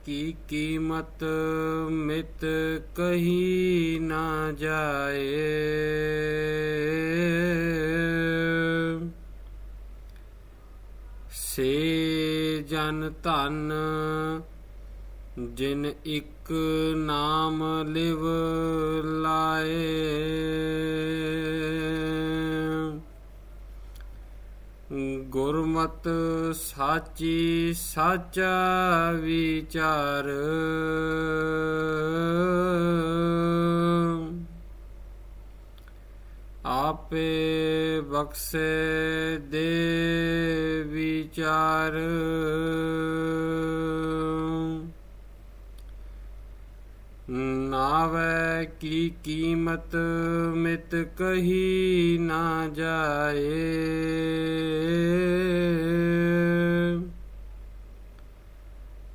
ਨਾਵੇ ਕੀ ਕੀਮਤ ਮਿਤ ਕਹੀ ਨਾ ਜਾਏ ਸੇ ਜਨ ਧਨ ਜਿਨ ਇੱਕ ਨਾਮ ਲਿਵ ਲਾਏ ਗੁਰਮਤ ਸਾਚੀ ਸਾਚਾ ਵਿਚਾਰ। ਆਪੇ ਬਖਸ਼ੇ ਦੇ ਵਿਚਾਰ ਨਾਵੇ ਕੀ ਕੀਮਤ ਮਿਤ ਕਹੀ ਨਾ ਜਾਏ?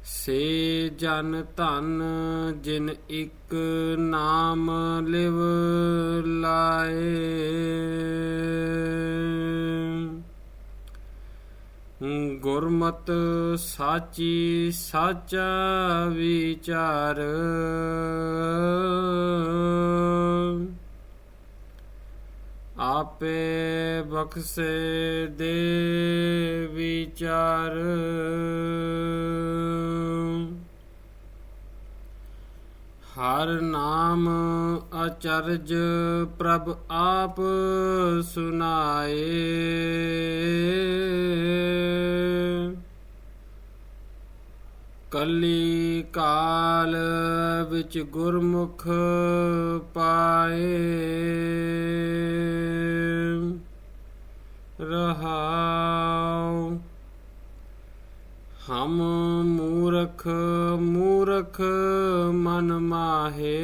ਸੇ ਜਨ ਧਨ ਜਿਨ ਇੱਕ ਨਾਮ ਲਿਵ ਲਾਏ। ਗੁਰਮਤ ਸਾਚੀ ਸਾਚਾ ਵਿਚਾਰ। ਆਪੇ ਬਖਸ਼ੇ ਦੇ ਵਿਚਾਰ। ਹਰ ਨਾਮ ਅਚਰਜ ਪ੍ਰਭ ਆਪ ਸੁਨਾਏ। ਕੱਲੀ ਕਾਲ ਵਿੱਚ ਗੁਰਮੁਖ ਪਾਏ। ਰਹਾਉ। ਹਮ ਮੂਰਖ ਮੂਰਖ ਮਨ ਮਾਹੇ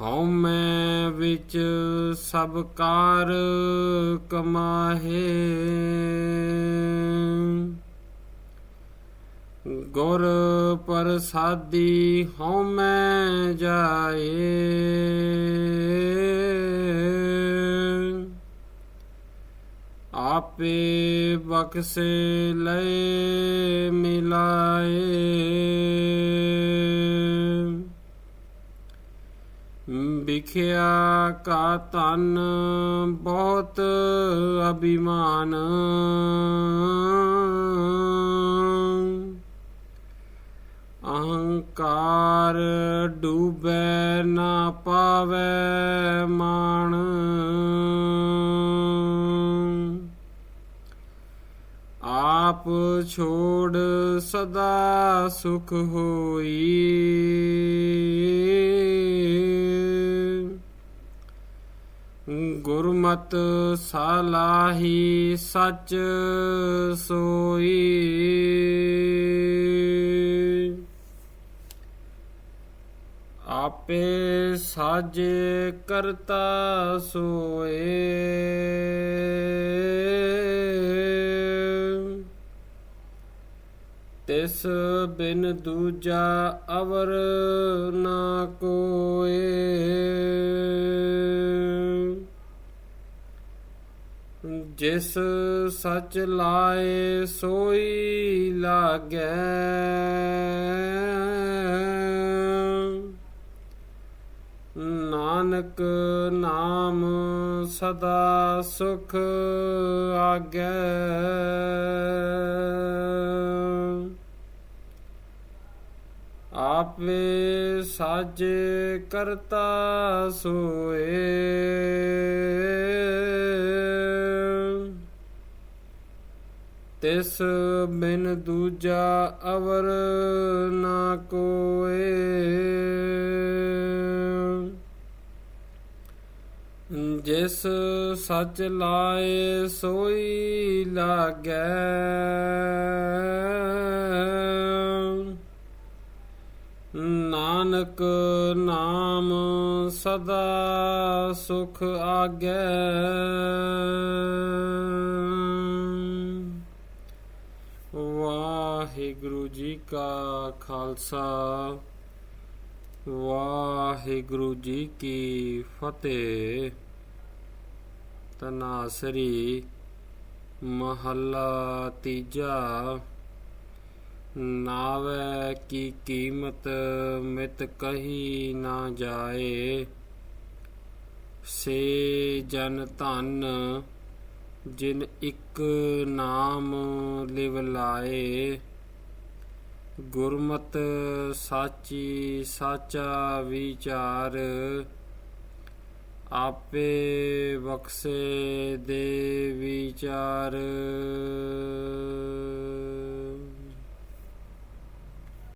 ਹਉ ਮੈਂ ਵਿੱਚ ਸਭ ਕਾਰ ਕਮਾਹੇ। ਗੁਰ ਪ੍ਰਸਾਦੀ ਹਉ ਮੈਂ ਜਾਏ। ਆਪੇ ਬਖਸ਼ੇ ਲੈ ਮਿਲਾਏ। ਵਿਖਿਆ ਕਾ ਤਨ ਬਹੁਤ ਅਭਿਮਾਨ। ਅਹੰਕਾਰ ਡੂਬੈ ਨਾ ਪਾਵੇ ਮਾਣ। ਆਪ ਛੋੜ ਸਦਾ ਸੁਖ ਹੋਈ। ਗੁਰਮਤ ਸਾਲਾਹੀ ਸੱਚ ਸੋਈ। ਆਪੇ ਸਾਜੇ ਕਰਤਾ ਸੋਏ। ਤਿਸ ਬਿਨ ਦੂਜਾ ਅਵਰ ਨਾ ਕੋਏ। ਜਿਸ ਸੱਚ ਲਾਏ ਸੋਈ ਲਾਗੈ। ਨਾਨਕ ਨਾਮ ਸਦਾ ਸੁਖ ਆਗੈ। ਆਪੇ ਸਾਜੇ ਕਰਤਾ ਸੋਏ। ਤਿਸ ਬਿਨ ਦੂਜਾ ਅਵਰ ਨਾ ਕੋਏ। ਜਿਸ ਸੱਚ ਲਾਏ ਸੋਈ ਲਾਗੈ। ਨਾਨਕ ਨਾਮ ਸਦਾ ਸੁਖ ਆਗੈ। ਵਾਹਿਗੁਰੂ ਜੀ ਕਾ ਖਾਲਸਾ, ਵਾਹਿਗੁਰੂ ਜੀ ਕੀ ਫਤਿਹ। ਤਨਾਸਰੀ ਮਹੱਲਾ ਤੀਜਾ, ਨਾਵੈ ਕੀ ਕੀਮਤ ਮਿਤ ਕਹੀ ਨਾ ਜਾਏ। ਸੇ ਜਨ ਧਨ ਜਿਨ ਇੱਕ ਨਾਮ ਲਿਵ ਲਾਏ ਗੁਰਮਤ ਸਾਚੀ ਸਾਚਾ ਵਿਚਾਰ ਆਪੇ ਬਖਸ਼ੇ ਦੇ ਵਿਚਾਰ।